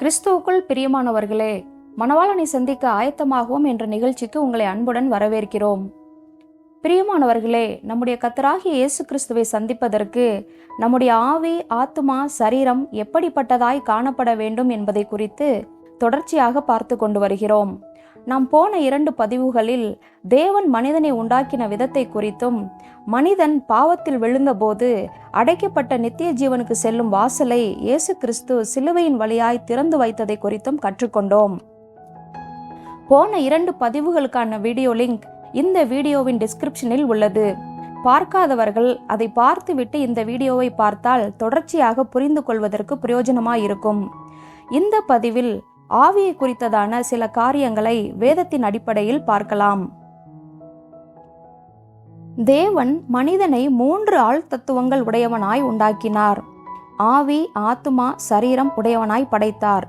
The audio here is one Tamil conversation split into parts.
கிறிஸ்துவுக்குள் பிரியமானவர்களே மணவாளனை சந்திக்க ஆயத்தமாகவும் என்ற நிகழ்ச்சிக்கு உங்களை அன்புடன் வரவேற்கிறோம். பிரியமானவர்களே நம்முடைய கத்தராகிய இயேசு கிறிஸ்துவை சந்திப்பதற்கு நம்முடைய ஆவி ஆத்மா சரீரம் எப்படிப்பட்டதாய் காணப்பட வேண்டும் என்பதை குறித்து தொடர்ச்சியாக பார்த்து கொண்டு வருகிறோம். நாம் போன இரண்டு பதிவுகளில் தேவன் மனிதனை உண்டாக்கின விதத்தை குறித்தும் மனிதன் பாவத்தில் விழுந்தபோது அடைக்கப்பட்ட நித்திய ஜீவனுக்கு செல்லும் வாசலை இயேசு கிறிஸ்து சிலுவையின் வழியாய் திறந்து வைத்ததை குறித்தும் கற்றுக்கொண்டோம். போன இரண்டு பதிவுகளுக்கான வீடியோ லிங்க் இந்த வீடியோவின் டிஸ்கிரிப்ஷனில் உள்ளது. பார்க்காதவர்கள் அதை பார்த்துவிட்டு இந்த வீடியோவை பார்த்தால் தொடர்ச்சியாக புரிந்து கொள்வதற்கு பிரயோஜனமாயிருக்கும். இந்த பதிவில் ஆவியை குறித்ததான சில காரியங்களை வேதத்தின் அடிப்படையில் பார்க்கலாம். தேவன் மனிதனை மூன்று ஆள் தத்துவங்கள் உடையவனாய் உண்டாக்கினார். ஆவி ஆத்துமா சரீரம் உடையவனாய் படைத்தார்.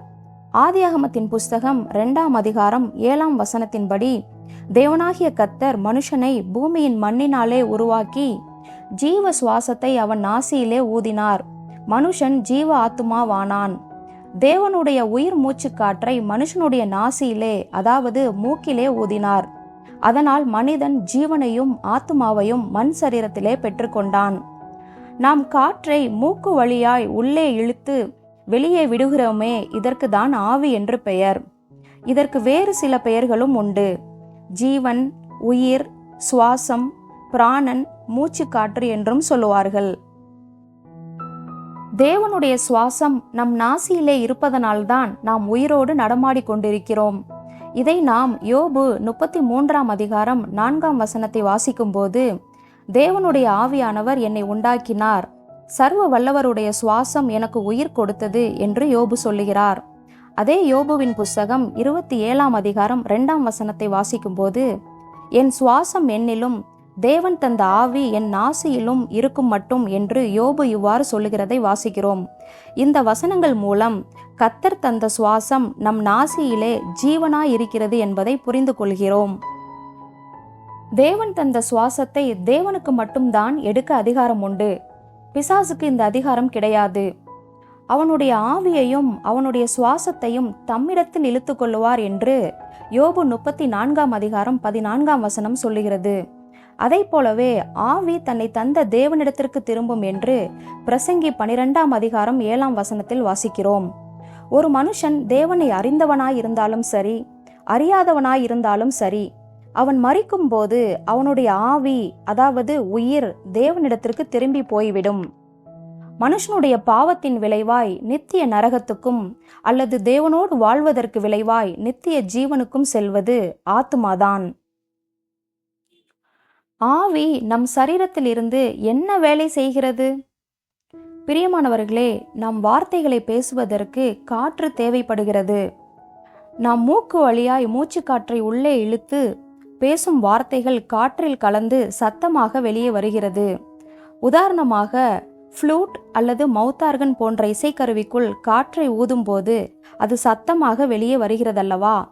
ஆதியாகமத்தின் புஸ்தகம் இரண்டாம் அதிகாரம் ஏழாம் வசனத்தின்படி தேவனாகிய கத்தர் மனுஷனை பூமியின் மண்ணினாலே உருவாக்கி ஜீவ சுவாசத்தை அவன் நாசியிலே ஊதினார். மனுஷன் ஜீவ ஆத்துமாவானான். தேவனுடைய உயிர் மூச்சு காற்றை மனுஷனுடைய நாசியிலே அதாவது மூக்கிலே ஊதினார். அதனால் மனிதன் ஜீவனையும் ஆத்துமாவையும் மண் சரீரத்திலே பெற்றுக்கொண்டான். நாம் காற்றை மூக்கு வழியாய் உள்ளே இழுத்து வெளியே விடுகிறோமே இதற்கு தான் ஆவி என்று பெயர். இதற்கு வேறு சில பெயர்களும் உண்டு. ஜீவன் உயிர் சுவாசம் பிராணன் மூச்சு காற்று என்றும் சொல்லுவார்கள். தேவனுடைய சுவாசம் நம் நாசியிலே இருப்பதனால்தான் நாம் உயிரோடு நடமாடிக்கொண்டிருக்கிறோம் இதை நாம் யோபு முப்பத்தி மூன்றாம் அதிகாரம் நான்காம் வசனத்தை வாசிக்கும்போது தேவனுடைய ஆவியானவர் என்னை உண்டாக்கினார். சர்வ வல்லவருடைய சுவாசம் எனக்கு உயிர் கொடுத்தது என்று யோபு சொல்லுகிறார். அதே யோபுவின் புஸ்தகம் இருபத்தி ஏழாம் அதிகாரம் இரண்டாம் வசனத்தை வாசிக்கும்போது என் சுவாசம் என்னிலும் தேவன் தந்த ஆவி என் நாசியிலும் இருக்கும் மட்டும் என்று யோபு இவ்வாறு சொல்லுகிறதை வாசிக்கிறோம். இந்த வசனங்கள் மூலம் கத்தர் தந்த சுவாசம் நம் நாசியிலே ஜீவனாய் இருக்கிறது என்பதை புரிந்து கொள்கிறோம். தேவன் தந்த சுவாசத்தை தேவனுக்கு மட்டும்தான் எடுக்க அதிகாரம் உண்டு. பிசாசுக்கு இந்த அதிகாரம் கிடையாது. அவனுடைய ஆவியையும் அவனுடைய சுவாசத்தையும் தம்மிடத்தில் இழுத்து கொள்ளுவார் என்று யோபு முப்பத்தி நான்காம் அதிகாரம் பதினான்காம் வசனம் சொல்லுகிறது. அதை போலவே ஆவி தன்னை தந்த தேவனிடத்திற்கு திரும்பும் என்று பிரசங்கி பனிரெண்டாம் அதிகாரம் ஏழாம் வசனத்தில் வாசிக்கிறோம். ஒரு மனுஷன் தேவனை அறிந்தவனாய் இருந்தாலும் சரி அறியாதவனாய் இருந்தாலும் சரி அவன் மறிக்கும் போது அவனுடைய ஆவி அதாவது உயிர் தேவனிடத்திற்கு திரும்பி போய்விடும். மனுஷனுடைய பாவத்தின் விளைவாய் நித்திய நரகத்துக்கும் அல்லது தேவனோடு வாழ்வதற்கு விளைவாய் நித்திய ஜீவனுக்கும் செல்வது ஆத்மாதான் ஆவி நம் சரீரத்தில் இருந்து என்ன வேலை செய்கிறது? பிரியமானவர்களே நம் வார்த்தைகளை பேசுவதற்கு காற்று தேவைப்படுகிறது. நாம் மூக்கு வழியாய் மூச்சு காற்றை உள்ளே இழுத்து பேசும் வார்த்தைகள் காற்றில் கலந்து சத்தமாக வெளியே வருகிறது. உதாரணமாக ஃப்ளூட் அல்லது மவுத்தார்கன் போன்ற இசைக்கருவிக்குள் காற்றை ஊதும்போது அது சத்தமாக வெளியே வருகிறதல்லவா?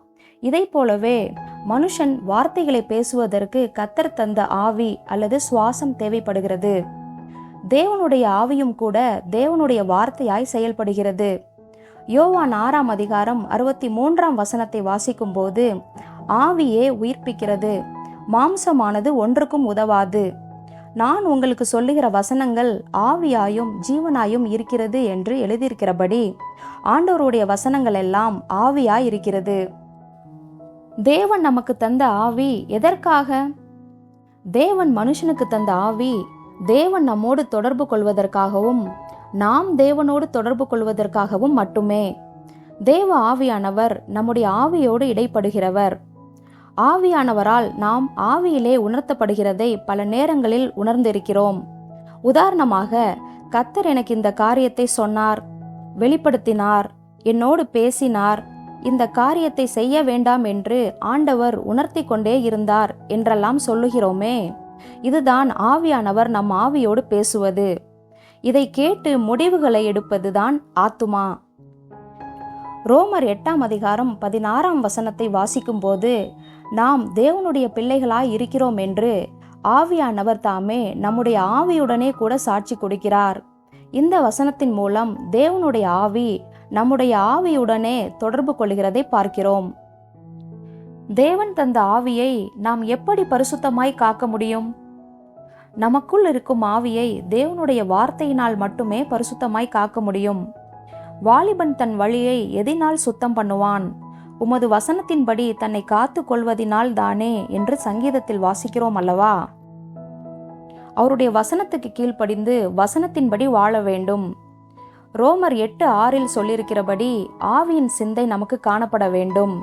இதை போலவே மனுஷன் வார்த்தைகளை பேசுவதற்கு கத்தர் தந்த ஆவி அல்லது சுவாசம் தேவைப்படுகிறது. தேவனுடைய ஆவியும் கூட தேவனுடைய வார்த்தையாய் செயல்படுகிறது. யோவான் ஆறாம் அதிகாரம் அறுபத்தி மூன்றாம் வசனத்தை வாசிக்கும் போது ஆவியே உயிர்ப்பிக்கிறது மாம்சமானது ஒன்றுக்கும் உதவாது. நான் உங்களுக்கு சொல்லுகிற வசனங்கள் ஆவியாயும் ஜீவனாயும் இருக்கிறது என்று எழுதியிருக்கிறபடி ஆண்டவருடைய வசனங்கள் எல்லாம் ஆவியாய் இருக்கிறது. தேவன் நமக்கு தந்த ஆவி எதற்காக? தேவன் மனுஷனுக்கு தந்த ஆவி தேவன் நம்மோடு தொடர்பு கொள்வதற்காகவும் நாம் தேவனோடு தொடர்பு கொள்வதற்காகவும் மட்டுமே. தேவ ஆவியானவர் நம்முடைய ஆவியோடு இடைப்படுகிறவர். ஆவியானவரால் நாம் ஆவியிலே உணர்த்தப்படுகிறதை பல நேரங்களில் உணர்ந்திருக்கிறோம். உதாரணமாக கத்தர் எனக்கு இந்த காரியத்தை சொன்னார் வெளிப்படுத்தினார் என்னோடு பேசினார் இந்த காரியத்தை செய்ய வேண்டாம் என்று ஆண்டவர் உணர்த்தி கொண்டே இருந்தார் என்றெல்லாம் சொல்லுகிறோமே. இதுதான் ஆவியானவர் நம் ஆவியோடு பேசுவது. இதை கேட்டு முடிவுகளை எடுப்பதுதான் ஆத்துமா. ரோமர் எட்டாம் அதிகாரம் பதினாறாம் வசனத்தை வாசிக்கும்போது நாம் தேவனுடைய பிள்ளைகளாய் இருக்கிறோம் என்று ஆவியானவர் தாமே நம்முடைய ஆவியுடனே கூட சாட்சி கொடுக்கிறார். இந்த வசனத்தின் மூலம் தேவனுடைய ஆவி நம்முடைய ஆவியுடனே தொடர்பு கொள்கிறதை பார்க்கிறோம். தேவன் தந்த ஆவியை நாம் எப்படி பரிசுத்தமாய் காக்க முடியும்? நமக்குள் இருக்கும் ஆவியை தேவனுடைய வார்த்தையினால் மட்டுமே பரிசுத்தமாய் காக்க முடியும். வாலிபன் தன் வழியை எதினால் சுத்தம் பண்ணுவான். உமது வசனத்தின்படி தன்னை காத்து கொள்வதினால் தானே என்று சங்கீதத்தில் வாசிக்கிறோம் அல்லவா? அவருடைய வசனத்துக்கு கீழ்ப்படிந்து வசனத்தின்படி வாழ வேண்டும். ரோமர் எட்டு ஆறில் சொல்லியிருக்கிறபடி ஆவியின் சிந்தை நமக்கு காணப்பட வேண்டும்.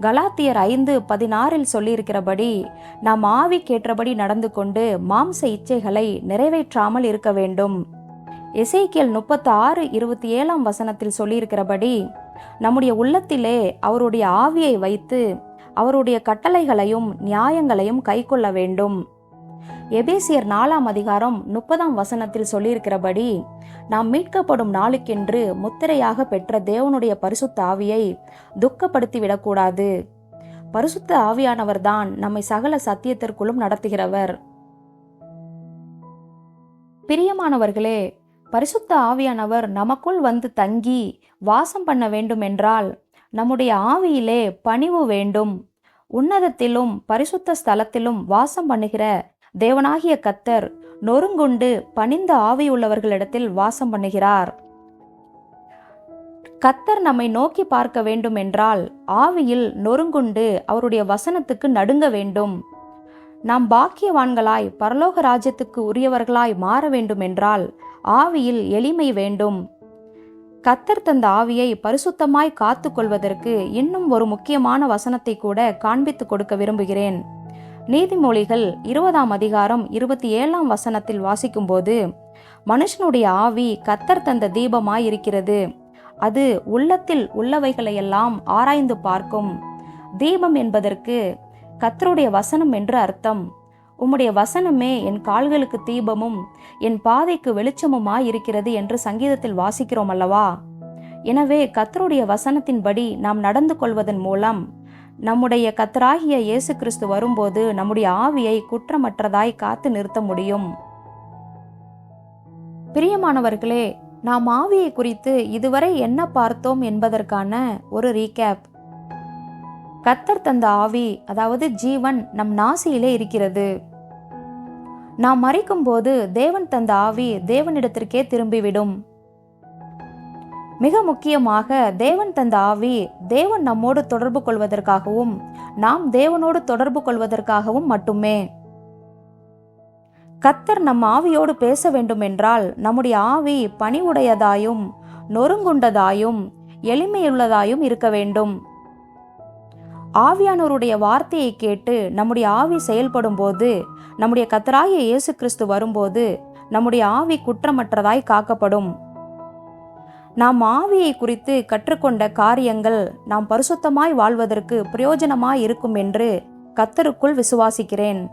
கலாத்தியர் ஐந்து பதினாறில் சொல்லியிருக்கிறபடி நாம் ஆவிக்கேற்றபடி நடந்து கொண்டு மாம்ச இச்சைகளை நிறைவேற்றாமல் இருக்க வேண்டும். எசைக்கியல் முப்பத்தி ஆறு இருபத்தி ஏழாம் வசனத்தில் சொல்லியிருக்கிறபடி நம்முடைய உள்ளத்திலே அவருடைய ஆவியை வைத்து அவருடைய கட்டளைகளையும் நியாயங்களையும் கைக்கொள்ள வேண்டும். எபேசியர் நாலாம் அதிகாரம் முப்பதாம் வசனத்தில் சொல்லியிருக்கிறபடி நாம் மீட்கப்படும் நாளுக்கென்று முத்திரையாக பெற்ற தேவனுடைய பரிசுத்த ஆவியை துக்கப்படுத்தி விடக்கூடாது பரிசுத்த ஆவியானவர்தான் நம்மை சகல சத்தியத்திற்குள்ளும் நடத்துகிறவர். பிரியமானவர்களே பரிசுத்த ஆவியானவர் நமக்குள் வந்து தங்கி வாசம் பண்ண வேண்டும் என்றால் நம்முடைய ஆவியிலே பணிவு வேண்டும். உன்னதத்திலும் பரிசுத்த ஸ்தலத்திலும் வாசம் பண்ணுகிற தேவனாகிய கத்தர் நொறுங்குண்டு பணிந்த ஆவியுள்ளவர்களிடத்தில் வாசம் பண்ணுகிறார். கத்தர் நம்மை நோக்கி பார்க்க வேண்டும் என்றால் ஆவியில் நொறுங்குண்டு அவருடைய வசனத்துக்கு நடுங்க வேண்டும். நாம் பாக்கியவான்களாய் பரலோக ராஜ்யத்துக்கு உரியவர்களாய் மாற வேண்டும் என்றால் ஆவியில் எளிமை வேண்டும். கத்தர் தந்த ஆவியை பரிசுத்தமாய் காத்து கொள்வதற்கு இன்னும் ஒரு முக்கியமான வசனத்தை கூட காண்பித்து கொடுக்க விரும்புகிறேன். நீதிமொழிகள் இருபதாம் அதிகாரம் இருபத்தி ஏழாம் வசனத்தில் வாசிக்கும்போது மனுஷனுடைய ஆவி கத்தர் தந்த தீபமாய் இருக்கிறது அது உள்ளத்தில் உள்ளவைகளையெல்லாம் ஆராய்ந்து பார்க்கும். தீபம் என்பதற்கு கத்தருடைய வசனம் என்று அர்த்தம். உம்முடைய வசனமே என் கால்களுக்கு தீபமும் என் பாதைக்கு வெளிச்சமுமாய் இருக்கிறது என்று சங்கீதத்தில் வாசிக்கிறோம் அல்லவா? எனவே கத்தருடைய வசனத்தின்படி நாம் நடந்து கொள்வதன் மூலம் நம்முடைய கத்தராகிய இயேசு கிறிஸ்து வரும்போது நம்முடைய ஆவியை குற்றமற்றதாய் காத்து நிறுத்த முடியும். பிரியமானவர்களே நாம் ஆவியை குறித்து இதுவரை என்ன பார்த்தோம் என்பதற்கான ஒரு ரீகேப் கத்தர் தந்த ஆவி அதாவது ஜீவன் நம் நாசியிலே இருக்கிறது. நாம் மறிக்கும் போது தேவன் தந்த ஆவி தேவனிடத்திற்கே திரும்பிவிடும். மிக முக்கியமாக தேவன் தந்த ஆவி தேவன் நம்மோடு தொடர்பு கொள்வதற்காகவும் நாம் தேவனோடு தொடர்பு கொள்வதற்காகவும் மட்டுமே. கத்தர் நம் ஆவியோடு பேச வேண்டும் என்றால் நம்முடைய ஆவி பணிவுடையதாயும் நொறுங்குண்டதாயும் எளிமையுள்ளதாயும் இருக்க வேண்டும். ஆவியானோருடைய வார்த்தையை கேட்டு நம்முடைய ஆவி செயல்படும் போது நம்முடைய கத்தராய இயேசு கிறிஸ்து வரும்போது நம்முடைய ஆவி குற்றமற்றதாய் காக்கப்படும். நாம் ஆவியை குறித்து கற்றுக்கொண்ட காரியங்கள் நாம் பரிசுத்தமாய் வாழ்வதற்கு பிரயோஜனமாய் இருக்கும் என்று கத்தருக்குள் விசுவாசிக்கிறேன்.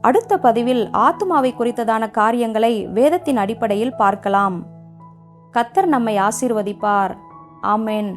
அடுத்த பதிவில் ஆத்மாவை குறித்ததான காரியங்களை வேதத்தின் அடிப்படையில் பார்க்கலாம். கத்தர் நம்மை ஆசீர்வதிப்பார். ஆமேன்.